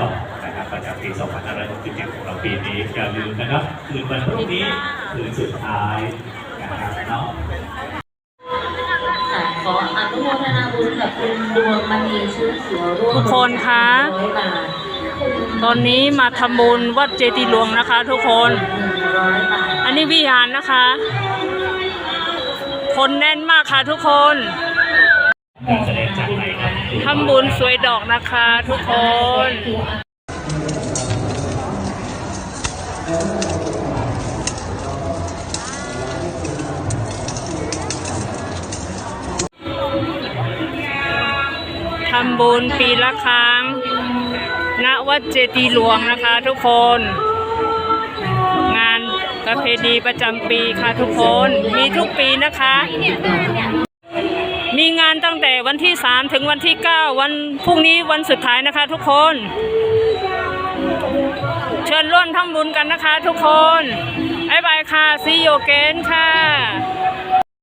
12นะครับประจำปี2567ของเราปีนี้อย่าลืมนะครับคืนวันพรุ่งนี้คืนสุดท้ายนะครับเนาะค่ะขออนุโมทนาบุญกับคุณดวงมณีชื่อเขียวร่วมทุกคนคะ ร้อยบาทตอนนี้มาทำบุญวัดเจดีย์หลวงนะคะ ทุกคน หนึ่งร้อยบาท อันนี้วิหารนะคะ คนแน่นมากค่ะทุกคน การแสด ทำบุญสวยดอกนะคะทุกคนทำบุญปีละครั้ง ณ วัดเจดีหลวงนะคะทุกคน งานประเพณีประจำปีค่ะทุกคน มีทุกปีนะคะานตั้งแต่วันที่ 3 ถึงวันที่ 9 วันพรุ่งนี้วันสุดท้ายนะคะทุกคน เชิญร่วมทำบุญกันนะคะทุกคนบายบายค่ะซีโยเกนค่ะ